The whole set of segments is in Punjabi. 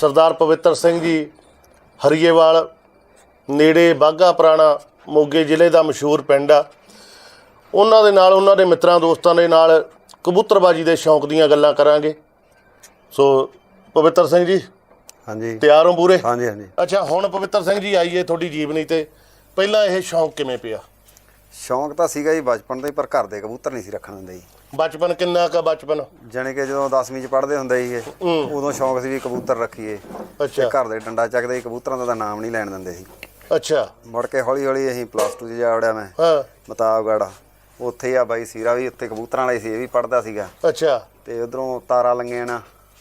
ਸਰਦਾਰ ਪਵਿੱਤਰ ਸਿੰਘ ਜੀ ਹਰੀਏਵਾਲ ਨੇੜੇ ਬਾਗਾ ਪੁਰਾਣਾ ਮੋਗੇ ਜ਼ਿਲ੍ਹੇ ਦਾ ਮਸ਼ਹੂਰ ਪਿੰਡ ਆ। ਉਹਨਾਂ ਦੇ ਨਾਲ ਉਹਨਾਂ ਦੇ ਮਿੱਤਰਾਂ ਦੋਸਤਾਂ ਦੇ ਨਾਲ ਕਬੂਤਰਬਾਜੀ ਦੇ ਸ਼ੌਂਕ ਦੀਆਂ ਗੱਲਾਂ ਕਰਾਂਗੇ। ਸੋ ਪਵਿੱਤਰ ਸਿੰਘ ਜੀ ਹਾਂਜੀ। ਤਿਆਰ ਹੋ ਪੂਰੇ? ਹਾਂਜੀ ਹਾਂਜੀ। ਅੱਛਾ ਹੁਣ ਪਵਿੱਤਰ ਸਿੰਘ ਜੀ ਆਈਏ ਤੁਹਾਡੀ ਜੀਵਨੀ ਤੇ। ਪਹਿਲਾਂ ਇਹ ਸ਼ੌਂਕ ਕਿਵੇਂ ਪਿਆ? ਸ਼ੌਂਕ ਤਾਂ ਸੀਗਾ ਜੀ ਬਚਪਨ ਤੋਂ ਹੀ ਪਰ ਘਰ ਦੇ ਕਬੂਤਰ ਨਹੀਂ ਸੀ ਰੱਖਣ ਦਿੰਦੇ ਜੀ। ਬਚਪਨ ਕਿੰਨਾ ਕਾ ਬਚਪਨ? ਜਾਣੀ ਕਿ ਜਦੋਂ 10ਵੀਂ ਚ ਪੜ੍ਹਦੇ ਹੁੰਦੇ ਸੀਗੇ ਉਦੋਂ ਸ਼ੌਂਕ ਸੀ ਵੀ ਕਬੂਤਰ ਰੱਖੀਏ। ਤੇ ਅੱਛਾ ਘਰ ਦੇ ਡੰਡਾ ਚੱਕਦੇ ਸੀ ਕਬੂਤਰਾਂ ਦਾ ਤਾਂ ਨਾਮ ਨਹੀਂ ਲੈਣ ਦਿੰਦੇ ਸੀ। ਅੱਛਾ। ਮੁੜ ਕੇ ਹੌਲੀ ਹੌਲੀ ਅਸੀਂ ਪਲੱਸ 2 ਚ ਜਾ ਵੜਿਆ ਮੈਂ ਹਾਂ। ਮਤਾਬਗੜ ਉੱਥੇ ਆ ਬਾਈ ਸੀਰਾ ਵੀ ਉੱਥੇ ਕਬੂਤਰਾਂ ਵਾਲੇ ਸੀ ਇਹ ਵੀ ਪੜਦਾ ਸੀਗਾ। ਅੱਛਾ। ਤੇ ਉਧਰੋਂ ਤਾਰਾ ਲੰਗੇਣਾ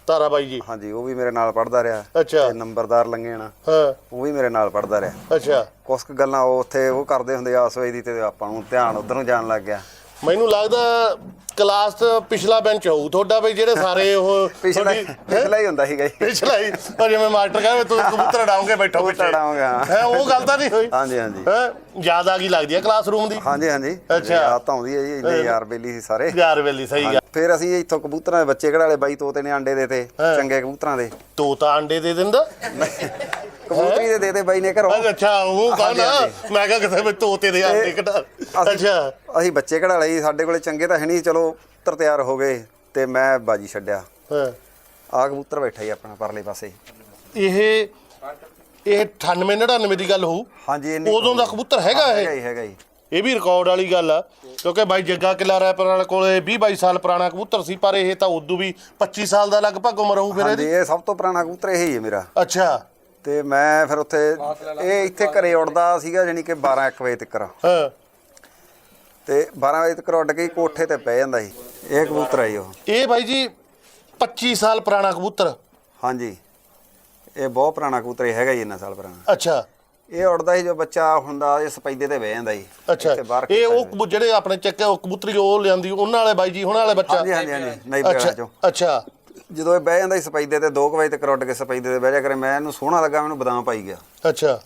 ਤਾਰਾ ਬਾਈ ਜੀ। ਹਾਂਜੀ ਉਹ ਵੀ ਮੇਰੇ ਨਾਲ ਪੜਦਾ ਰਿਹਾ। ਅੱਛਾ। ਤੇ ਨੰਬਰਦਾਰ ਲੰਗੇਣਾ ਹਾਂ। ਉਹ ਵੀ ਮੇਰੇ ਨਾਲ ਪੜਦਾ ਰਿਹਾ। ਅੱਛਾ। ਕੁਛ ਕੁ ਗੱਲਾਂ ਉਹ ਉੱਥੇ ਉਹ ਕਰਦੇ ਹੁੰਦੇ ਆਸ ਵੇਈ ਦੀ ਤੇ ਆਪਾਂ ਨੂੰ ਧਿਆਨ ਉਧਰ ਨੂੰ ਜਾਣ ਲੱਗ ਗਿਆ। ਮੈਨੂੰ ਲੱਗਦਾ ਕਲਾਸ ਪਿਛਲਾ ਬੈਂਚ ਹੋਊ। ਤੁਹਾਡਾ ਬਈ ਜਿਹੜੇ ਸਾਰੇ ਉਹ ਪਿਛਲਾ ਤੁਹਾਡੀ- ਪਿਛਲਾ ਹੀ ਹੁੰਦਾ ਸੀਗਾ ਜੀ। ਪਿਛਲਾ ਹੀ। ਉਹ ਜਿਵੇਂ ਮਾਸਟਰ ਕਹਿੰਦੇ ਤੂੰ ਕਬੂਤਰ ਉਡਾਉਂਗੇ ਬੈਠੋ ਕਬੂਤਰ ਉਡਾਓਗੇ, ਹਾਂ। ਹੈ ਉਹ ਗੱਲ ਤਾਂ ਨਹੀਂ ਹੋਈ। ਹਾਂਜੀ ਹਾਂਜੀ। ਹੈ ਆ ਗਈ ਲੱਗਦੀ ਹੈ ਕਲਾਸਰੂਮ ਦੀ। ਹਾਂਜੀ ਹਾਂਜੀ। ਅੱਛਾ। ਯਾਦ ਤਾਂ ਆਉਂਦੀ ਹੈ ਜੀ ਇੰਨੇ ਯਾਰ ਬੇਲੀ ਸੀ ਸਾਰੇ। ਯਾਰ ਵੇਲੀ ਸਹੀ ਗੱਲ। ਫਿਰ ਅਸੀਂ ਇੱਥੋਂ ਕਬੂਤਰਾਂ ਦੇ ਬੱਚੇ ਕਢਾਲੇ ਬਾਈ ਤੋਤੇ ਨੇ ਆਂਡੇ ਦੇਤੇ ਹਾਂ। ਚੰਗੇ ਕਬੂਤਰਾਂ ਦੇ। ਤੋਤਾ ਅੰਡੇ ਦੇ ਦਿੰਦਾ? ਕਬੂਤਰੀ ਦੇ ਦੇਤੇ ਬਾਈ ਨੇ ਘਰੋਂ? ਅੱਛਾ ਉਹ ਕਹਣਾ। ਮੈਂ ਕਿਹਾ ਕਿਤੇ ਵੀ ਤੋਤੇ ਦੇ ਅੰਡੇ ਕਢਾ ਅੱਛਾ। ਅਸੀਂ ਬੱਚੇ ਕਢਾ ਲਈ ਸਾਡੇ ਕੋਲੇ ਚੰਗੇ ਤਾਂ ਹੈ ਨਹੀਂ ਚਲੋ ਕਬੂਤਰ ਤਿਆਰ ਹੋ ਗਏ ਤੇ ਮੈਂ ਬਾਜੀ ਛੱਡਿਆ। ਹਾਂ। ਆ ਕਬੂਤਰ ਬੈਠਾ ਹੀ ਆਪਣਾ ਪਰਲੇ ਪਾਸੇ। ਇਹ ਇਹ 98 99 ਦੀ ਗੱਲ ਹੋਊ। ਹਾਂਜੀ ਉਦੋਂ ਦਾ ਕਬੂਤਰ। ਹੈਗਾ ਇਹ? ਹੈਗਾ ਹੀ ਹੈਗਾ ਜੀ। ਇਹ ਵੀ ਰਿਕਾਰਡ ਵਾਲੀ ਗੱਲ ਆ ਕਿਉਂਕਿ ਬਾਈ ਜੱਗਾ ਕਿਲਾ ਰੈਪਰ ਵਾਲੇ ਕੋਲੇ 20 22 ਸਾਲ ਪੁਰਾਣਾ ਕਬੂਤਰ ਸੀ ਪਰ ਇਹ ਤਾਂ ਉਦੋਂ ਵੀ 25 ਸਾਲ ਦਾ ਲਗਭਗ ਉਮਰ ਹੋਊ ਫਿਰ ਇਹਦੀ। ਇਹ ਸਭ ਤੋਂ ਪੁਰਾਣਾ ਕਬੂਤਰ ਇਹ ਹੀ ਹੈ ਮੇਰਾ। ਅੱਛਾ। ਤੇ ਮੈਂ ਫਿਰ ਉੱਥੇ ਇਹ ਇੱਥੇ ਘਰੇ ਉੜਦਾ ਸੀਗਾ ਜਾਨੀ ਕਿ 12 1 ਵਜੇ ਤੱਕ। ਹਾਂ। ਤੇ 12 ਵਜੇ ਤੱਕ ਉੱਡ ਕੇ ਕੋਠੇ ਤੇ ਪੈ ਜਾਂਦਾ ਸੀ। ਇਹ ਕਬੂਤਰ ਆਈ ਉਹ। ਇਹ ਬਾਈ ਜੀ 25 ਸਾਲ ਪੁਰਾਣਾ ਕਬੂਤਰ। ਹਾਂਜੀ। ਇਹ ਬਹੁਤ ਪੁਰਾਣਾ ਕਬੂਤਰ ਹੈਗਾ ਜੀ ਇੰਨਾ ਸਾਲ ਪੁਰਾਣਾ। ਅੱਛਾ। ਇਹ ਉੜਦਾ ਸੀ ਜੋ ਬੱਚਾ ਹੁੰਦਾ ਇਹ ਸਪੈਦੇ ਤੇ ਬਹਿ ਜਾਂਦਾ ਜੀ ਅੱਛਾ। ਇਹ ਉਹ ਜਿਹੜੇ ਆਪਣੇ ਚੱਕੇ ਉਹ ਕਬੂਤਰੀ ਉਹ ਲਿਆਂਦੀ ਉਹਨਾਂ ਵਾਲੇ ਬਾਈ ਜੀ ਉਹਨਾਂ ਵਾਲੇ ਬੱਚਾ। ਹਾਂਜੀ ਹਾਂਜੀ ਨਹੀਂ ਅੱਛਾ। ਚੋਂ ਅੱਛਾ। ਜਦੋਂ ਇਹ ਬਹਿ ਜਾਂਦਾ ਸੀ ਸਪੈਦੇ ਤੇ 2 ਵਜੇ ਤੱਕ ਉੱਡ ਕੇ ਸਪੈਦੇ ਤੇ ਬਹਿ ਜਾ ਕਰੇ ਮੈਂ ਇਹਨੂੰ ਸੋਹਣਾ ਲੱਗਾ ਮੈਨੂੰ ਬਦਾਮ ਪਾਈ ਗਿਆ। ਅੱਛਾ।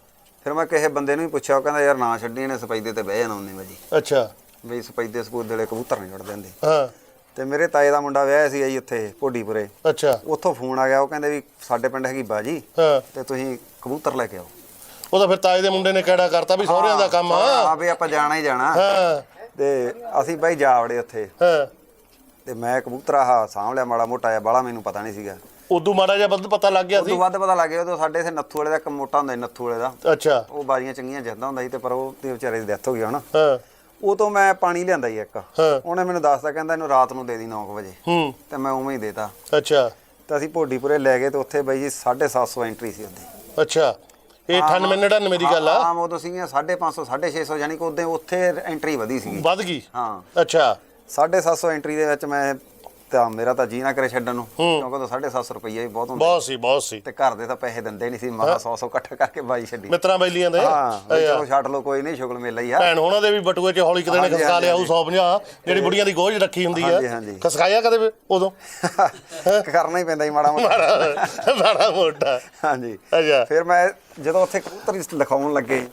ਫਿਰ ਮੈਂ ਕਿਸੇ ਬੰਦੇ ਨੂੰ ਵੀ ਪੁੱਛਿਆ ਉਹ ਕਹਿੰਦਾ ਯਾਰ ਨਾ ਛੱਡੀ ਇਹਨੇ ਸਪੈਦੇ ਤੇ ਬਹਿ ਜਾਣਾ ਉਹਨੇ ਵਜੀ ਅੱਛਾ। ਵੀ ਸਪੈਦੇ ਸਪੂਦੇ ਵਾਲੇ ਕਬੂਤਰ ਨਹੀਂ ਉੱਡਦੇ ਹੁੰਦੇ। ਹਾਂ। ਤੇ ਮੇਰੇ ਤਾਏ ਦਾ ਮੁੰਡਾ ਵਿਆਹਿਆ ਸੀ ਜੀ ਉੱਥੇ ਭੋਡੀਪੁਰੇ। ਅੱਛਾ। ਉੱਥੋਂ ਫੋਨ ਆ ਗਿਆ ਉਹ ਕਹਿੰਦੇ ਵੀ ਸਾਡੇ ਪਿੰਡ ਹੈਗੀ ਬਾਜੀ ਹਾਂ। ਤੇ ਤੁਸੀਂ ਕਬੂਤਰ ਲੈ ਕੇ ਆਓ। ਉਹ ਤਾਂ ਫਿਰ ਤਾਏ ਦੇ ਮੁੰਡੇ ਨੇ ਕਿਹੜਾ ਕਰਤਾ ਵੀ ਸਹੁਰਿਆਂ ਦਾ ਕੰਮ ਆ ਹਾਂ ਵੀ ਆਪਾਂ ਜਾਣਾ ਹੀ ਜਾਣਾ। ਹਾਂ। ਤੇ ਅਸੀਂ ਬਾਈ ਜਾ ਵੜੇ ਉੱਥੇ। ਹਾਂ। ਤੇ ਮੈਂ ਕਬੂਤਰ ਆਹ ਸਾਂਭ ਲਿਆ ਮਾੜਾ ਮੋਟਾ ਜਿਹਾ ਬਾਲਾ ਮੈਨੂੰ ਪਤਾ ਨਹੀਂ ਸੀਗਾ। ਉਦੋਂ ਮਾੜਾ ਜਿਹਾ ਵੱਧ ਪਤਾ ਲੱਗ ਗਿਆ ਉਸ ਸੀ? ਤੋਂ ਵੱਧ ਪਤਾ ਲੱਗ ਗਿਆ ਉਦੋਂ ਸਾਡੇ ਇੱਥੇ ਨੱਥੂ ਵਾਲੇ ਦਾ ਇੱਕ ਮੋਟਾ ਹੁੰਦਾ ਸੀ ਨੱਥੂ ਵਾਲੇ ਦਾ। ਅੱਛਾ। ਉਹ ਬਾਜੀਆਂ ਚੰਗੀਆਂ ਜਿੱਤਦਾ ਹੁੰਦਾ ਸੀ ਤੇ ਪਰ ਉਹ ਤੇ ਵਿਚਾਰੇ ਦੀ ਡੈਥ ਹੋ ਗਈ ਹੁਣ ਹਾਂ। ਉਹ ਤੋਂ ਮੈਂ ਪਾਣੀ ਲਿਆਂਦਾ ਸੀ ਇੱਕ। ਹਾਂ। ਉਹਨੇ ਮੈਨੂੰ ਦੱਸਤਾ ਕਹਿੰਦਾ ਇਹਨੂੰ ਰਾਤ ਨੂੰ ਦੇ ਦੀ 9 ਵਜੇ। ਹੂੰ। ਤੇ ਮੈਂ ਉਵੇਂ ਹੀ ਦੇਤਾ ਅੱਛਾ। ਤੇ ਅਸੀਂ ਭੋਡੀਪੁਰੇ ਲੈ ਗਏ ਤੇ ਉੱਥੇ ਬਾਈ ਜੀ 750 ਐਂਟਰੀ ਸੀ ਉਹਦੀ ਅੱਛਾ। ਇਹ 98 99 ਦੀ ਗੱਲ ਆ? ਆਮ ਉਦੋਂ ਸੀਗੀਆਂ 550 650 ਯਾਨੀ ਕਿ ਉਦੋਂ ਉੱਥੇ ਐਂਟਰੀ ਵਧੀ ਸੀਗੀ। ਵੱਧ ਗਈ? ਹਾਂ। ਅੱਛਾ। 750 ਐਂਟਰੀ ਦੇ ਵਿੱਚ ਮੈਂ ਤਾਂ ਮੇਰਾ ਤਾਂ ਜੀ ਨਾ ਕਰੇ ਛੱਡਣ ਨੂੰ। ਕਿਉਂਕਿ ਉਦੋਂ 750 ਰੁਪਈਆ ਹੀ ਬਹੁਤ ਹੁੰਦਾ। ਬਹੁਤ ਸੀ ਬਹੁਤ ਸੀ ਤੇ ਘਰ ਦੇ ਤਾਂ ਪੈਸੇ ਦਿੰਦੇ ਨਹੀਂ ਸੀ ਮਹਾ 100 100 ਇਕੱਠਾ ਕਰਕੇ ਬਾਈ ਛੱਡੀ। ਮਿੱਤਰਾਂ ਬੈਲੀਆਂ ਦੇ। ਹਾਂ। ਚਲੋ ਛੱਡ ਲੋ ਕੋਈ ਨਹੀਂ ਸ਼ੁਗਲ ਮੇਲਾ ਹੀ ਆ। ਭੈਣ ਹੋਣਾ ਦੇ ਵੀ ਬਟੂਏ 'ਚ ਹੌਲੀ ਕਿਤੇ ਨੇ ਖਸਕਾ ਲਿਆ ਉਹ ਹਾਂਜੀ। 150 ਜਿਹੜੀ ਬੁੜੀਆਂ ਦੀ ਗੋਝ ਰੱਖੀ ਹੁੰਦੀ ਆ। ਖਸਕਾਇਆ ਕਦੇ ਉਦੋਂ? ਕਰਨਾ ਹੀ ਪੈਂਦਾ ਹੀ ਮਾੜਾ ਮੋਟਾ। ਮਾੜਾ ਮੋਟਾ। ਹਾਂਜੀ। ਅੱਛਾ। ਫਿਰ ਮੈਂ ਜਦੋਂ ਉੱਥੇ ਕਬੂਤਰ ਲਿਖਾਉਣ ਲੱਗੇ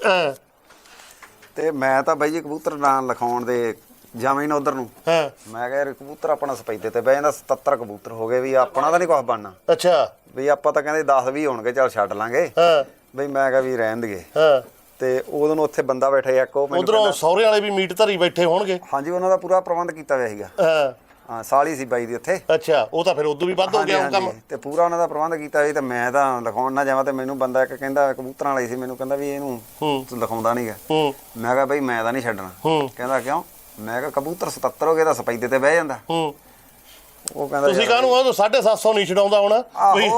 ਤੇ ਮੈਂ ਤਾਂ ਬਾਈ ਜੀ ਕਬੂਤਰ ਨਾਂ ਲਿਖਾਉਣ ਦੇ ਜਾਵੇਂ ਨਾ ਉਧਰ ਨੂੰ। ਹਾਂ। ਮੈਂ ਕਿਹਾ ਯਾਰ ਕਬੂਤਰ ਆਪਣਾ ਸਪੈਦੇ ਤੇ ਬਹਿ ਜਾਂਦਾ 77 ਕਬੂਤਰ ਹੋ ਗਏ ਵੀ ਆਪਣਾ ਤਾਂ ਨਹੀਂ ਕੁਝ ਬਣਨਾ। ਅੱਛਾ। ਵੀ ਆਪਾਂ ਤਾਂ ਕਹਿੰਦੇ 10 20 ਹੋਣਗੇ ਚੱਲ ਛੱਡ ਲਾਂਗੇ। ਹਾਂ। ਬਈ ਮੈਂ ਕਿਹਾ ਵੀ ਰਹਿਣ ਦੇਗੇ ਹਾਂ। ਤੇ ਉਦੋਂ ਨੂੰ ਉੱਥੇ ਬੰਦਾ ਬੈਠਾ ਇੱਕ ਉਹ ਮੈਨੂੰ ਉਧਰੋਂ ਸਹੁਰੇ ਵਾਲੇ ਵੀ ਮੀਟ ਧਰੀ ਬੈਠੇ ਹੋਣਗੇ। ਹਾਂਜੀ ਉਹਨਾਂ ਦਾ ਪੂਰਾ ਪ੍ਰਬੰਧ ਕੀਤਾ ਹੋਇਆ ਸੀਗਾ। ਹਾਂ। ਹਾਂ ਸਾਲੀ ਸੀ ਬਾਈ ਦੀ ਉੱਥੇ। ਅੱਛਾ ਉਹ ਤਾਂ ਫਿਰ ਉਦੋਂ ਵੀ ਵੱਧ ਹੋ ਗਿਆ ਉਹ ਕੰਮ। ਤੇ ਪੂਰਾ ਉਹਨਾਂ ਦਾ ਪ੍ਰਬੰਧ ਕੀਤਾ ਸੀ ਤੇ ਮੈਂ ਤਾਂ ਲਿਖਾਉਣ ਨਾ ਜਾਵਾਂ ਤੇ ਮੈਨੂੰ ਬੰਦਾ ਇੱਕ ਕਹਿੰਦਾ ਕਬੂਤਰਾਂ ਵਾਲੀ ਸੀ ਮੈਨੂੰ ਕਹਿੰਦਾ ਵੀ ਇਹਨੂੰ ਲਿਖਾਉਂਦਾ ਨਹੀਂਗਾ ਮੈਂ ਕਿਹਾ ਬਈ ਮੈਂ ਤਾਂ ਨਹੀਂ ਛੱਡਣਾ। ਕਹਿੰਦਾ ਕਿਉਂ? ਮੈਂ ਕਿਹਾ ਕਬੂਤਰ 77 ਹੋ ਗਏ ਤਾਂ ਸਪੈਦੇ ਤੇ ਬਹਿ ਜਾਂਦਾ। ਹੂੰ। ਉਹ ਕਹਿੰਦਾ ਤੁਸੀਂ ਯਾਰ- ਕਾਹਨੂੰ ਉਹ 750 ਨਹੀਂ ਛਡਾਉਂਦਾ ਹੋਣਾ? ਆਹੋ, ਹੀ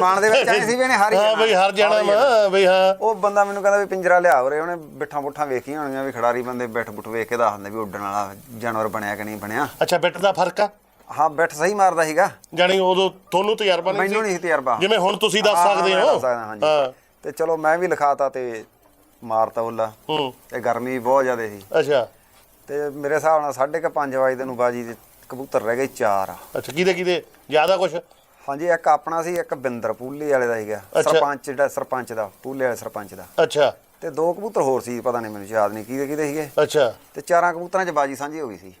ਮਨ ਦੇ ਵਿੱਚ ਆਏ ਸੀ ਵੀ ਇਹਨੇ ਹਾਰ ਹੀ। ਬਈ ਹਰ ਜਾਣਾ ਹਾਰ ਹੀ ਮੈਂ ਬਈ ਹਾਂ। ਉਹ ਬੰਦਾ ਮੈਨੂੰ ਕਹਿੰਦਾ ਵੀ ਪਿੰਜਰਾ ਲਿਆ ਉਰੇ ਉਹਨੇ ਬਿੱਠਾਂ ਬੁੱਠਾਂ ਵੇਖੀਆਂ ਹੋਣੀਆਂ ਵੀ ਖਿਡਾਰੀ ਬੰਦੇ ਬਿੱਠ ਬੁੱਠ ਵੇਖ ਕੇ ਦੱਸ ਦਿੰਦੇ ਵੀ ਉੱਡਣ ਵਾਲਾ ਜਾਨਵਰ ਬਣਿਆ ਕਿ ਨਹੀਂ ਬਣਿਆ। ਅੱਛਾ ਬਿੱਟ ਦਾ ਫ਼ਰਕ ਆ? ਹਾਂ ਬਿੱਠ ਸਹੀ ਮਾਰਦਾ ਸੀਗਾ। ਜਾਣੀ ਉਦੋਂ ਤੁਹਾਨੂੰ ਤਜਰਬਾ ਨਹੀਂ ਮੈਨੂੰ ਨਹੀਂ ਸੀ ਤਜਰਬਾ। ਜਿਵੇਂ ਹੁਣ ਤੁਸੀਂ ਦੱਸ ਹਾਂ, ਹਾਂ, ਸਕਦੇ ਮੈਂ ਹੋ। ਦੱਸ ਸਕਦਾ, ਹਾਂਜੀ। ਹਾਂ। ਤੇ ਚਲੋ ਮੈਂ ਵੀ ਲਿਖਾਤਾ ਤੇ ਮਾਰਤਾ ਉੱਲਾ। ਹੂੰ। ਤੇ ਗਰਮੀ ਬਹੁਤ ਜ਼ਿਆਦਾ ਸੀ। ਅੱਛਾ। ਤੇ ਮੇਰੇ ਹਿਸਾਬ ਨਾਲ 5:30 ਵਜੇ ਨੂੰ ਬਾਜੀ ਦੇ ਕਬੂਤਰ ਰਹਿ ਗਏ 4 ਅੱਛਾ ਕਿਹਦੇ ਕਿਹਦੇ? ਜ਼ਿਆਦਾ ਕੁਛ? ਹਾਂਜੀ ਇੱਕ ਆਪਣਾ ਸੀ ਇੱਕ ਬਿੰਦਰ ਪੂਲੇ ਵਾਲੇ ਦਾ ਸੀਗਾ। ਅੱਛਾ। ਸਰਪੰਚ ਜਿਹੜਾ ਸਰਪੰਚ ਦਾ ਪੂਲੇ ਵਾਲੇ ਸਰਪੰਚ ਦਾ। ਅੱਛਾ। ਤੇ ਦੋ ਕਬੂਤਰ ਹੋਰ ਸੀ ਪਤਾ ਨਹੀਂ ਮੈਨੂੰ ਯਾਦ ਨਹੀਂ ਕਿਹਦੇ ਕਿਹਦੇ ਸੀਗੇ। ਅੱਛਾ। ਤੇ ਚਾਰਾਂ ਕਬੂਤਰਾਂ 'ਚ ਬਾਜੀ ਸਾਂਝੀ ਹੋ ਗਈ ਸੀ।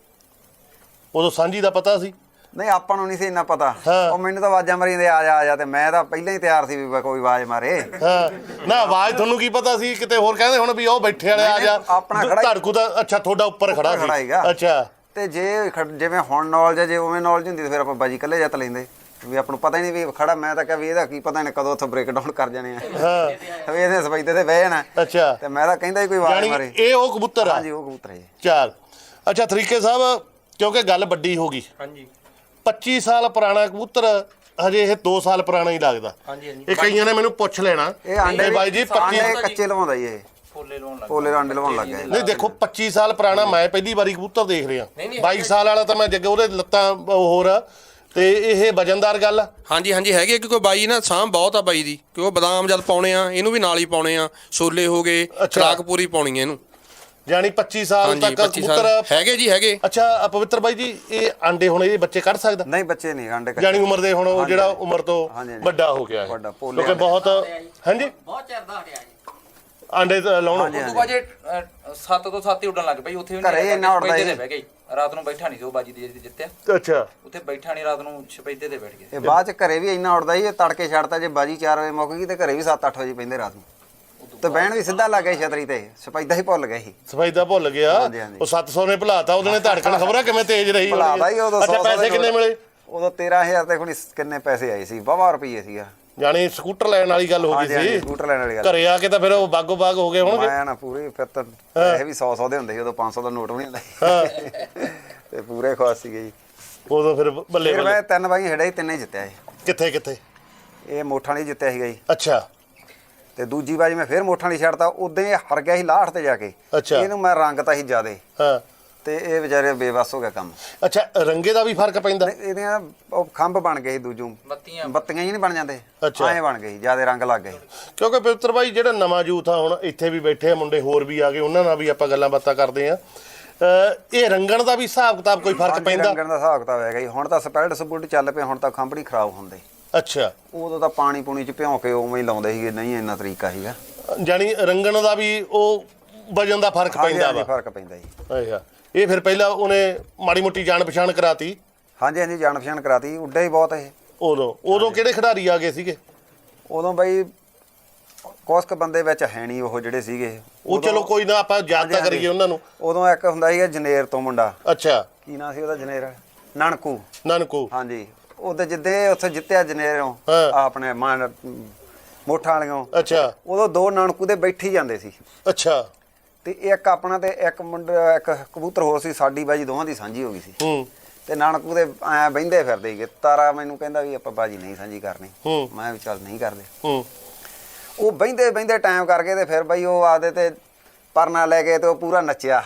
ਉਦੋਂ ਸਾਂਝੀ ਦਾ ਪਤਾ ਸੀ? ਨਹੀਂ ਆਪਾਂ ਨੂੰ ਨਹੀਂ ਸੀ ਇੰਨਾ ਪਤਾ। ਹਾਂ। ਉਹ ਮੈਨੂੰ ਤਾਂ ਆਵਾਜ਼ਾਂ ਮਾਰੀ ਜਾਂਦੇ ਆ ਜਾ ਆ ਜਾ ਤੇ ਮੈਂ ਤਾਂ ਪਹਿਲਾਂ ਹੀ ਤਿਆਰ ਸੀ ਵੀ ਕੋਈ ਆਵਾਜ਼ ਮਾਰੇ। ਹਾਂ। ਨਾ ਆਵਾਜ਼ ਤੁਹਾਨੂੰ ਕੀ ਪਤਾ ਸੀ? ਕਿਤੇ ਹੋਰ ਕਹਿੰਦੇ ਹੁਣ ਵੀ ਉਹ ਬੈਠੇ ਵਾਲੇ ਆ ਨਹੀਂ, ਜਾ। ਆਪਣਾ ਖੜਾ ਹੀ- ਧੜਕੂ ਦਾ ਅੱਛਾ ਤੁਹਾਡਾ ਉੱਪਰ ਖੜਾ ਖੜਾ ਸੀ। ਹੀਗਾ। ਅੱਛਾ। ਤੇ ਜੇ ਖੜ- ਜਿਵੇਂ ਹੁਣ ਨੌਲੇਜ ਜੇ ਉਵੇਂ ਨੌਲੇਜ ਹੁੰਦੀ ਤਾਂ ਫਿਰ ਆਪਾਂ ਬਾਜੀ ਇਕੱਲੇ ਜੱਤ ਲੈਂਦੇ। ਵੀ ਆਪਾਂ ਨੂੰ ਪਤਾ ਹੀ ਨਹੀਂ ਵੀ ਖੜਾ ਮੈਂ ਤਾਂ ਕਿਹਾ ਵੀ ਇਹਦਾ ਕੀ ਪਤਾ ਨਹੀਂ ਕਦੋਂ ਉੱਥੋਂ ਬ੍ਰੇਕ ਡਾਊਨ ਕਰ ਜਾਣੇ ਆ। ਹਾਂ। ਵੀ ਇਹਦੇ ਸਪੈਦੇ ਤੇ ਬਹਿ ਜਾਣਾ। ਅੱਛਾ। ਤੇ ਮੈਂ ਤਾਂ ਕਹਿੰਦਾ ਹੀ ਕੋਈ ਆਵਾਜ਼ ਯਾਨੀ ਮਾਰੇ। ਇਹ ਉਹ ਕਬੂਤਰ ਆ? ਹਾਂਜੀ ਉਹ ਕਬੂਤਰ ਹੈ। ਜੀ। ਚਾਰ ਅੱਛਾ ਤਰੀਕੇ ਸਾਹਿਬ ਕਿਉਂਕਿ ਗੱਲ ਵੱਡੀ ਹੋ ਗਈ। ਹਾਂਜੀ। 25 ਸਾਲ ਪੁਰਾਣਾ ਕਬੂਤਰ ਹਜੇ ਇਹ 2 ਸਾਲ ਪੁਰਾਣਾ ਹੀ ਲੱਗਦਾ। ਹਾਂਜੀ ਹਾਂਜੀ। ਇਹ ਕਈਆਂ ਨੇ ਮੈਨੂੰ ਪੁੱਛ ਲੈਣਾ ਇਹ ਆਂਡੇ ਬਾਈ ਜੀ 25 ਆਂਡੇ ਕੱਚੇ ਲਵਾਉਂਦਾ ਜੀ ਇਹ। ਫੋਲੇ ਲਾਉਣ ਲੱਗ ਪੋਲੇ ਦੇ ਆਂਡੇ ਲਵਾਉਣ ਲੱਗ ਗਿਆ ਨਹੀਂ ਦੇਖੋ 25 ਸਾਲ ਪੁਰਾਣਾ ਮੈਂ ਪਹਿਲੀ ਵਾਰੀ ਕਬੂਤਰ ਦੇਖ ਰਿਹਾ। ਨਹੀਂ, ਨਹੀਂ, 22 ਸਾਲ ਵਾਲਾ ਤਾਂ ਮੈਂ ਜੱਗੇ ਉਹਦੇ ਲੱਤਾਂ ਹੋਰ ਆ। ਤੇ ਇਹ ਵਜਨਦਾਰ ਗੱਲ ਆ। ਹਾਂਜੀ ਹਾਂਜੀ ਹੈਗੇ ਕਿਉਂਕਿ ਬਾਈ ਨਾ ਸਾਂਭ ਬਹੁਤ ਆ ਬਾਈ ਦੀ। ਕਿਉਂਕਿ ਬਦਾਮ ਜਦ ਪਾਉਣੇ ਆ ਇਹਨੂੰ ਵੀ ਨਾਲ ਹੀ ਪਾਉਣੇ ਆ। ਛੋਲੇ ਹੋ ਗਏ ਅੱਛਾ। ਖਰਾਕ ਪੂਰੀ ਪਾਉਣੀ ਹੈ ਇਹਨੂੰ। ਯਾਨੀ 25 ਸਾਲ ਹਾਂਜੀ ਤੱਕ 25 ਸਾਲ। ਕਬੂਤਰ ਹੈਗੇ ਜੀ ਹੈਗੇ। ਅੱਛਾ ਆ ਪਵਿੱਤਰ ਬਾਈ ਜੀ ਇਹ ਆਂਡੇ ਹੁਣ ਇਹ ਬੱਚੇ ਕੱਢ ਸਕਦਾ? ਨਹੀਂ ਬੱਚੇ ਨਹੀਂ ਆਂਡੇ ਕੱਚੇ ਜਾਨੀ ਉਮਰ ਦੇ ਹੁਣ ਉਹ ਜਿਹੜਾ। ਉਮਰ ਤੋਂ ਹਾਂਜੀ, ਹਾਂਜੀ। ਵੱਡਾ ਹੋ ਗਿਆ ਹੈ ਵੱਡਾ, ਭੋਲੇ ਕਿਉਂਕਿ। ਬਹੁਤ ਹਾਂਜੀ? ਬਹੁਤ ਚਿਰ ਦਾ ਹਟਿਆ ਜੀ। ਆਂਡੇ ਤਾਂ ਲਾਉਣ। ਤੋਂ ਬਾਅਦ 7 ਤੋਂ 7 ਹੀ ਉੱਡਣ ਲੱਗ ਪਈ ਉੱਥੇ ਵੀ ਘਰੇ ਇੰਨਾ ਉੱਡਦਾ ਜੀ। ਤੇ ਬਹਿ ਗਈ ਰਾਤ ਨੂੰ ਬੈਠਾ ਨਹੀਂ ਉਹ ਬਾਜੀ ਦੀ ਜਿਹੜੀ ਜਿੱਤਿਆ। ਅੱਛਾ। ਉੱਥੇ ਬੈਠਾ ਨਹੀਂ ਰਾਤ ਨੂੰ ਸਪੈਦੇ ਤੇ ਬੈਠ ਗਿਆ। ਇਹ ਬਾਅਦ ਚ ਘਰੇ ਵੀ ਇੰਨਾ ਉੜਦਾ ਜੀ ਇਹ ਤੜਕੇ ਛੱਡਤਾ ਜੇ ਬਾਜੀ 4 ਵਜੇ ਮੁੱਕ ਗਈ ਤੇ ਘਰੇ ਵੀ 7-8 ਵਜੇ ਪੈਂਦੇ ਰਾਤ ਨੂੰ। ਤੇ ਬਹਿਣ ਵੀ ਸਿੱਧਾ ਲੱਗ ਗਿਆ ਛਤਰੀ ਤੇ ਸਪੈਦਾ ਹੀ ਭੁੱਲ ਗਏ ਸੀ। ਸਫ਼ਾਈ ਦਾ ਭੁੱਲ ਗਿਆ ਹਾਂਜੀ, ਹਾਂਜੀ। ਉਹ 700 ਨੇ ਭੁਲਾਤਾ ਉਹਦੇ ਨੇ ਧੜਕਣ ਖਬਰਾਂ ਕਿਵੇਂ ਤੇਜ਼ ਰਹੀ ਹੋਣੀ ਭੁਲਾਦਾ ਹੀ ਉਦੋਂ ਅੱਛਾ 100 ਪੈਸੇ ਕਿੰਨੇ ਮਿਲੇ? ਉਦੋਂ 13000 ਤੇ ਖੁਣੀ ਕਿੰਨੇ ਪੈਸੇ ਆਏ ਸੀ ਬਾਵਾ ਰੁਪਏ ਸੀਗਾ। ਜਾਨੀ ਸਕੂਟਰ ਲੈਣ ਵਾਲੀ ਗੱਲ ਹੋ ਗਈ ਹਾਂਜੀ ਸੀ। ਸਕੂਟਰ ਲੈਣ ਵਾਲੀ ਗੱਲ। ਘਰੇ ਆ ਕੇ ਤਾਂ ਫਿਰ ਉਹ ਬਾਗੋ ਬਾਗ ਹੋ ਗਏ ਹੋਣਗੇ। ਮੈਂ ਨਾ ਪੂਰੀ ਫਿਰ ਤਾਂ ਪੈਸੇ ਵੀ 100 100 ਦੇ ਹੁੰਦੇ ਸੀ ਉਦੋਂ 500 ਦਾ ਨੋਟ ਵੀ ਨਹੀਂ ਹੁੰਦਾ ਸੀ। ਤੇ ਪੂਰੇ ਖੁਸ਼ ਸੀਗੇ ਜੀ। ਉਦੋਂ ਫਿਰ ਬੱਲੇ ਫਿਰ ਬੱਲੇ। ਮੈਂ ਤਿੰਨ ਵਾਰੀ ਹੜਿਆ ਤਿੰਨੇ ਜਿੱਤਿਆ ਇਹ ਕਿੱਥੇ ਕਿੱਥੇ? ਇਹ ਮੋਠਾਂ ਲਈ ਜਿੱਤਿਆ ਸੀਗਾ ਜੀ। ਅੱਛਾ। ਤੇ ਦੂਜੀ ਵਾਰੀ ਮੈਂ ਫਿਰ ਮੋਠਾਂ ਲਈ ਛੱਡਤਾ ਉਦੋਂ ਹੀ ਹਰ ਗਿਆ ਸੀ ਲਾਹਟ ਤੇ ਜਾ ਕੇ। ਅੱਛਾ। ਇਹਨੂੰ ਮੈਂ ਰੰਗਤਾ ਸੀ ਜਿਆਦੇ। ਹਾਂ। ਤੇ ਇਹ ਵਿਚਾਰੇ ਬੇਵਸ ਹੋ ਗਿਆ ਕੰਮ। ਅੱਛਾ ਰੰਗੇ ਦਾ ਵੀ ਫ਼ਰਕ ਪੈਂਦਾ? ਨਹੀਂ, ਇਹਦੀਆਂ ਉਹ ਖੰਭ ਬਣ ਗਏ ਸੀ ਦੂਜੂ। ਬੱਤੀਆਂ। ਬੱਤੀਆਂ ਹੀ ਨਹੀਂ ਬਣ ਜਾਂਦੇ। ਅੱਛਾ। ਐਂ ਬਣ ਗਏ ਸੀ ਜਿਆਦੇ ਰੰਗ ਲੱਗ ਗਏ ਕਿਉਂਕਿ ਪਵਿੱਤਰ ਭਾਈ ਜਿਹੜਾ ਨਵਾਂ ਯੂਥ ਆ ਹੁਣ ਇੱਥੇ ਵੀ ਬੈਠੇ ਆ ਮੁੰਡੇ ਹੋਰ ਵੀ ਆ ਗਏ ਉਹਨਾਂ ਨਾਲ ਵੀ ਆਪਾਂ ਗੱਲਾਂ ਬਾਤਾਂ ਕਰਦੇ ਆ। ਇਹ ਰੰਗਣ ਦਾ ਵੀ ਹਿਸਾਬ ਕਿਤਾਬ ਕੋਈ ਫ਼ਰਕ ਪੈਂਦਾ? ਰੰਗਣ ਦਾ ਹਿਸਾਬ ਕਿਤਾਬ ਹੈਗਾ ਜੀ। ਹੁਣ ਤਾਂ ਸਪੈਲਡ ਸਬੂਟ ਚੱਲ ਪਏ ਹੁਣ ਤਾਂ ਖੰਭ ਨਹੀਂ ਖਰਾਬ ਹੁੰਦੇ। ਅੱਛਾ। ਉਦੋਂ ਤਾਂ ਪਾਣੀ ਪੂਣੀ ਚ ਭਿਉਂ ਕੇ ਉਵੇਂ ਹੀ ਲਾਉਂਦੇ ਸੀਗੇ ਨਹੀਂ ਇੰਨਾ ਤਰੀਕਾ ਸੀਗਾ। ਜਾਨੀ ਰੰਗਣ ਦਾ ਵੀ ਉਹ ਵਜਨ ਦਾ ਫ਼ਰਕ ਪੈਂਦਾ ਹਾਂਜੀ, ਵਾ। ਫ਼ਰਕ ਪੈਂਦਾ ਜੀ। ਅੱਛਾ ਇਹ ਫਿਰ ਪਹਿਲਾਂ ਉਹਨੇ ਮਾੜੀ ਮੋਟੀ ਜਾਣ ਪਛਾਣ ਕਰਾਤੀ? ਹਾਂਜੀ ਹਾਂਜੀ ਜਾਣ ਪਛਾਣ ਕਰਾਤੀ ਉੱਡੇ ਹੀ ਬਹੁਤ ਇਹ। ਉਦੋਂ ਉਦੋਂ ਕਿਹੜੇ ਖਿਡਾਰੀ ਆ ਗਏ ਸੀਗੇ? ਉਦੋਂ ਬਈ ਕੁਛ ਕੁ ਬੰਦੇ ਵਿੱਚ ਹੈ ਨਹੀਂ ਉਹ ਜਿਹੜੇ ਸੀਗੇ। ਉਹ ਚਲੋ ਕੋਈ ਨਾ ਆਪਾਂ ਯਾਦ ਤਾਂ ਕਰੀਏ ਉਹਨਾਂ ਨੂੰ। ਉਦੋਂ ਇੱਕ ਹੁੰਦਾ ਸੀਗਾ ਜਨੇਰ ਤੋਂ ਮੁੰਡਾ। ਅੱਛਾ। ਕੀ ਨਾਂ ਸੀ ਉਹਦਾ ਜਨੇਰ? ਨਾਨਕੂ ਨਾਨਕੂ ਹਾਂਜੀ। ਉਹਦੇ ਜਿੱਦੇ ਉੱਥੇ ਜਿੱਤਿਆ ਜਨੇਰੋਂ ਹਾਂ। ਆਪਣੇ ਮਾਨ ਮੋਠਾਂ ਵਾਲਿਓਂ ਅੱਛਾ। ਉਦੋਂ ਦੋ ਨਾਨਕੂ ਦੇ ਬੈਠੀ ਜਾਂਦੇ ਸੀ। ਅੱਛਾ। ਤੇ ਇੱਕ ਆਪਣਾ ਤੇ ਇੱਕ ਮੁੰਡਾ ਇੱਕ ਕਬੂਤਰ ਹੋਰ ਸੀ ਸਾਡੀ ਬਾਜੀ ਦੋਵਾਂ ਦੀ ਸਾਂਝੀ ਹੋ ਗਈ ਸੀ। ਹੂੰ। ਤੇ ਨਾਨਕੂ ਦੇ ਐ ਬਹਿੰਦੇ ਫਿਰਦੇ ਸੀਗੇ। ਤਾਰਾ ਮੈਨੂੰ ਕਹਿੰਦਾ ਵੀ ਆਪਾਂ ਬਾਜੀ ਨਹੀਂ ਸਾਂਝੀ ਕਰਨੀ। ਹੂੰ। ਮੈਂ ਵੀ ਚੱਲ ਨਹੀਂ ਕਰਦੇ। ਹੂੰ। ਉਹ ਬਹਿੰਦੇ ਬਹਿੰਦੇ ਟਾਈਮ ਕਰਕੇ ਤੇ ਫਿਰ ਬਈ ਉਹ ਆਦੇ ਤੇ ਪਰਨਾ ਲੈ ਕੇ ਤੇ ਉਹ ਪੂਰਾ ਨੱਚਿਆ।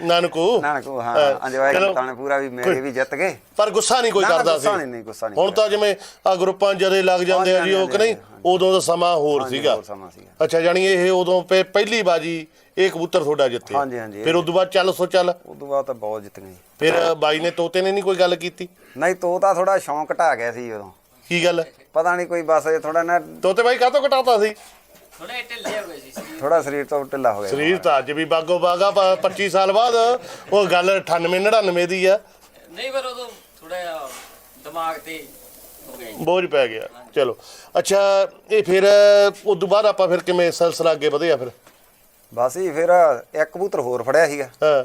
ਨਾਨਕੂ? ਨਾਨਕੂ ਹਾਂ। ਚਲੋ। ਕੀਤਾ ਨੇ ਪੂਰਾ ਵੀ ਮੇਰੇ ਵੀ ਜਿੱਤ ਗਏ। ਪਰ ਗੁੱਸਾ ਨਹੀਂ ਕੋਈ ਕਰਦਾ ਸੀ। ਨਹੀਂ, ਨਹੀਂ, ਗੁੱਸਾ ਨਹੀਂ ਹੁਣ ਤਾਂ ਜਿਵੇਂ ਆ ਗਰੁੱਪਾਂ ਜਦੇ ਲੱਗ ਜਾਂਦੇ ਆ ਜੀ ਉਹ ਕਿ ਨਹੀਂ ਉਦੋਂ ਦਾ ਸਮਾਂ ਹੋਰ ਸੀਗਾ। ਅੱਛਾ ਜਾਨੀ ਇਹ ਉਦੋਂ ਪਹਿ- ਪਹਿਲੀ ਬਾਜੀ ਇਹ ਕਬੂਤਰ ਤੁਹਾਡਾ ਜਿੱਤੇ। ਹਾਂਜੀ, ਹਾਂਜੀ, ਫਿਰ ਉਦੋਂ ਬਾਅਦ ਚੱਲ ਸੋ ਚੱਲ। ਉਦੋਂ ਬਾਅਦ ਤਾਂ ਬਹੁਤ ਜਿੱਤ ਗਏ। ਫਿਰ ਬਾਈ ਨੇ ਤੋਤੇ ਨੇ ਨਹੀਂ ਕੋਈ ਗੱਲ ਕੀਤੀ? ਨਹੀਂ ਤੋ ਤਾਂ ਥੋੜਾ ਸ਼ੌਂਕ ਘਟਾ ਗਿਆ ਸੀ ਉਦੋਂ। ਕੀ ਗੱਲ? ਪਤਾ ਨਹੀਂ ਕੋਈ ਬਸ ਥੋੜਾ ਨਾ ਤੋਤੇ ਬਾਈ ਕਾਹਤੋਂ ਘਟਾਤਾ ਸੀ? ਥੋੜੇ ਢਿੱਲੇ ਹੋ ਗਏ ਸੀ ਸਰੀਰ। ਥੋੜਾ ਸਰੀਰ ਤੋਂ ਢਿੱਲਾ ਹੋ ਗਿਆ ਸਰੀਰ ਤਾਂ ਅੱਜ ਵੀ ਬਾਗੋ ਬਾਗਾ 25 ਸਾਲ ਬਾਅਦ ਉਹ ਗੱਲ 98 99 ਦੀ ਆ। ਨਹੀਂ ਪਰ ਉਦੋਂ ਥੋੜਾ ਜਿਹਾ ਦਿਮਾਗ ਤੇ ਹੋ ਗਿਆ ਜੀ। ਬੋਝ ਪੈ ਗਿਆ। ਚਲੋ। ਅੱਛਾ ਇਹ ਫਿਰ ਉਸ ਤੋਂ ਬਾਅਦ ਆਪਾਂ ਫਿਰ ਕਿਵੇਂ ਸਿਲਸਿਲਾ ਅੱਗੇ ਵਧਿਆ ਫਿਰ? ਬਸ ਹੀ ਫਿਰ ਇੱਕ ਕਬੂਤਰ ਹੋਰ ਫੜਿਆ ਸੀਗਾ। ਹਾਂ।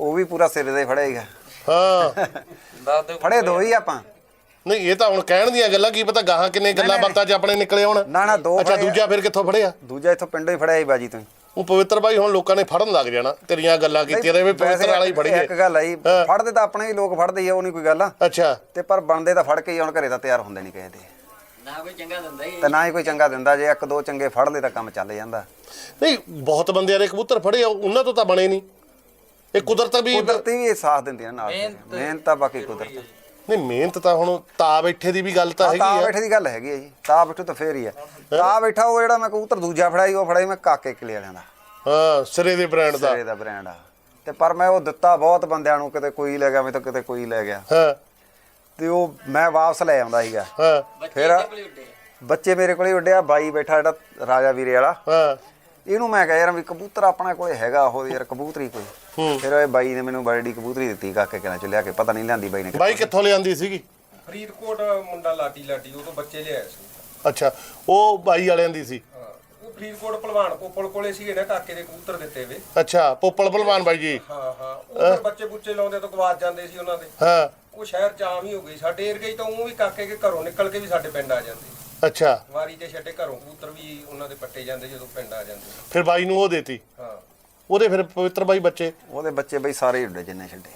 ਉਹ ਵੀ ਪੂਰਾ ਸਿਰੇ ਦੇ ਫੜਿਆ ਸੀਗਾ। ਹਾਂ। ਫੜੇ ਦੋ ਹੀ ਆਪਾਂ। ਨਹੀਂ ਇਹ ਤਾਂ ਹੁਣ ਕਹਿਣ ਦੀਆਂ ਗੱਲਾਂ ਕੀ ਪਤਾ ਗਾਹਾਂ ਕਿੰਨੇ ਗੱਲਾਂ ਬਾਤਾਂ 'ਚ ਆਪਣੇ ਨਿਕਲੇ ਹੋਣ। ਨਾ ਨਾ ਦੋ ਅੱਛਾ ਫੜੇ ਆ। ਦੂਜਾ ਫਿਰ ਕਿੱਥੋਂ ਫੜਿਆ? ਦੂਜਾ ਇੱਥੋਂ ਪਿੰਡੋਂ ਹੀ ਫੜਿਆ ਸੀ ਬਾਜੀ ਤੋਂ। ਹੀ। ਉਹ ਪਵਿੱਤਰ ਬਾਈ ਹੁਣ ਲੋਕਾਂ ਨੇ ਫੜਨ ਲੱਗ ਜਾਣਾ ਤੇਰੀਆਂ ਗੱਲਾਂ ਕੀਤੀਆਂ ਤੇ ਵੀ ਵੈਸੇ ਪਵਿੱਤਰ ਵਾਲਾ ਹੀ ਫੜੀਏ। ਇੱਕ ਗੱਲ ਆਈ ਹਾਂ। ਫੜਦੇ ਤਾਂ ਆਪਣੇ ਵੀ ਲੋਕ ਫੜਦੇ ਹੀ ਆ ਉਹ ਨਹੀਂ ਕੋਈ ਗੱਲ ਆ। ਅੱਛਾ। ਤੇ ਪਰ ਬਣਦੇ ਤਾਂ ਫੜ ਕੇ ਹੀ ਹੁਣ ਘਰੇ ਤਾਂ ਤਿਆਰ ਹੁੰਦੇ ਨਹੀਂ ਕਿਸੇ ਦੇ। ਨਾ ਕੋਈ ਚੰਗਾ ਦਿੰਦਾ ਹੀ। ਤੇ ਨਾ ਹੀ ਕੋਈ ਚੰਗਾ ਦਿੰਦਾ ਜੇ ਇੱਕ ਦੋ ਚੰਗੇ ਫੜ ਲਏ ਤਾਂ ਕੰਮ ਚੱਲ ਜਾਂਦਾ। ਨਹੀਂ ਬਹੁਤ ਬੰਦਿਆਂ ਨੇ ਕਬੂਤਰ ਫੜੇ ਆ ਉਹਨਾਂ ਤੋਂ ਤਾਂ ਬਣੇ ਨਹੀਂ। ਇਹ ਕੁਦਰਤ ਵੀ ਕੁਦਰਤੀ ਵੀ ਸਾਥ ਦਿੰਦੀਆਂ ਨਾਲ ਮਿਹਨਤ- ਮਿਹਨਤ ਤਾਂ ਬਾਕੀ ਕੁਦਰਤ ਨਹੀਂ ਮਿਹਨਤ ਤਾਂ ਹੁਣ ਤਾ ਬੈਠੇ ਦੀ ਵੀ ਗੱਲ ਤਾਂ ਆ ਹੈਗੀ ਤਾਂ ਆ। ਬੈਠੇ ਦੀ ਗੱਲ ਹੈਗੀ ਹੈ ਜੀ। ਤਾਂ ਬੈਠੋ ਤਾਂ ਫੇਰ ਹੀ ਆ। ਤਾਂ ਬੈਠਾ ਉਹ ਜਿਹੜਾ ਮੈਂ ਕਬੂਤਰ ਦੂਜਾ ਫੜਾਈ ਉਹ ਫੜਾਈ ਮੈਂ ਕਾਕੇ ਕਿਲੇ ਵਾਲਿਆਂ ਦਾ। ਹਾਂ ਸਿਰੇ ਦੇ ਬ੍ਰਾਂਡ ਦਾ। ਸਿਰੇ ਦਾ ਬ੍ਰਾਂਡ ਆ। ਤੇ ਪਰ ਮੈਂ ਉਹ ਦਿੱਤਾ ਬਹੁਤ ਬੰਦਿਆਂ ਨੂੰ ਕਿਤੇ ਕੋਈ ਲੈ ਗਿਆ ਮੈਂ ਤਾਂ ਕਿਤੇ ਕੋਈ ਲੈ ਗਿਆ। ਹਾਂ। ਤੇ ਉਹ ਮੈਂ ਵਾਪਸ ਲੈ ਆਉਂਦਾ ਸੀਗਾ। ਹਾਂ। ਫਿਰ-। ਬੱਚੇ ਮੇਰੇ ਕੋਲੇ ਉੱਡਿਆ ਬਾਈ ਬੈਠਾ ਜਿਹੜਾ ਰਾਜਾ ਵੀਰੇ ਵਾਲਾ। ਹਾਂ। ਇਹਨੂੰ ਮੈਂ ਕਿਹਾ ਯਾਰ ਵੀ ਕਬੂਤਰ ਆਪਣਾ ਕੋਲੇ ਹੈਗਾ ਉਹ ਯਾਰ ਕਬੂਤਰੀ ਕੋਈ। ਫਿਰ ਇਹ ਬਾਈ ਨੇ ਮੈਨੂੰ ਬੜੀ ਕਬੂਤਰੀ ਦਿੱਤੀ ਕਾਕੇ ਕਹਿੰਦਾ ਚ ਲਿਆ ਕੇ ਪਤਾ ਨਹੀਂ ਲਿਆਂਦੀ ਬਾਈ ਨੇ ਬਾਈ ਕਿੱਥੋਂ। ਲਿਆਂਦੀ ਸੀਗੀ? ਫਰੀਦਕੋਟ ਮੁੰਡਾ ਲਾਟੀ ਲਾਟੀ ਉਹ ਤੋਂ ਬੱਚੇ ਲਿਆਇਆ ਸੀ। ਅੱਛਾ ਉਹ ਬਾਈ ਵਾਲਿਆਂ ਦੀ ਸੀ? ਉਹ ਫਰੀਦਕੋਟ ਭਲਵਾਨ ਕੋਪਲ ਕੋਲੇ ਸੀਗੇ ਨਾ ਕਾਕੇ ਦੇ ਕਬੂਤਰ ਦਿੱਤੇ ਵੇ। ਅੱਛਾ ਪੋਪਲ ਭਲਵਾਨ ਬਾਈ ਜੀ। ਹਾਂ ਹਾਂ ਉਹ ਬੱਚੇ ਬੁੱਚੇ ਲਾਉਂਦੇ ਤਾਂ ਗਵਾਚ ਜਾਂਦੇ ਸੀ ਉਹਨਾਂ ਦੇ। ਹਾਂ। ਉਹ ਸ਼ਹਿਰ ਚ ਆਮ ਹੀ ਹੋ ਗਈ ਸਾਡੇ ਏਰੀਏ ਤਾਂ ਉਹ ਵੀ ਕਾਕੇ ਕੇ ਘਰੋਂ ਨਿਕਲ ਕੇ ਵੀ ਸਾਡੇ ਪਿੰਡ ਆ ਜਾਂਦੇ। ਅੱਛਾ। ਵਾਰੀ ਤੇ ਛੱਡੇ ਘਰੋਂ ਕਬੂਤਰ ਵੀ ਉਹਨਾਂ ਦੇ ਪੱਟੇ ਜਾਂਦੇ ਜਦੋਂ ਪਿੰਡ ਆ ਜਾਂਦੇ। ਫਿਰ ਬਾਈ ਨੂੰ ਉਹ ਦੇਤੀ? ਹਾਂ। ਉਹਦੇ ਫਿਰ ਪਵਿੱਤਰ ਬਾਈ ਬੱਚੇ? ਉਹਦੇ ਬੱਚੇ ਬਈ ਸਾਰੇ ਹੀ ਉੱਡੇ ਜਿੰਨੇ ਛੱਡੇ।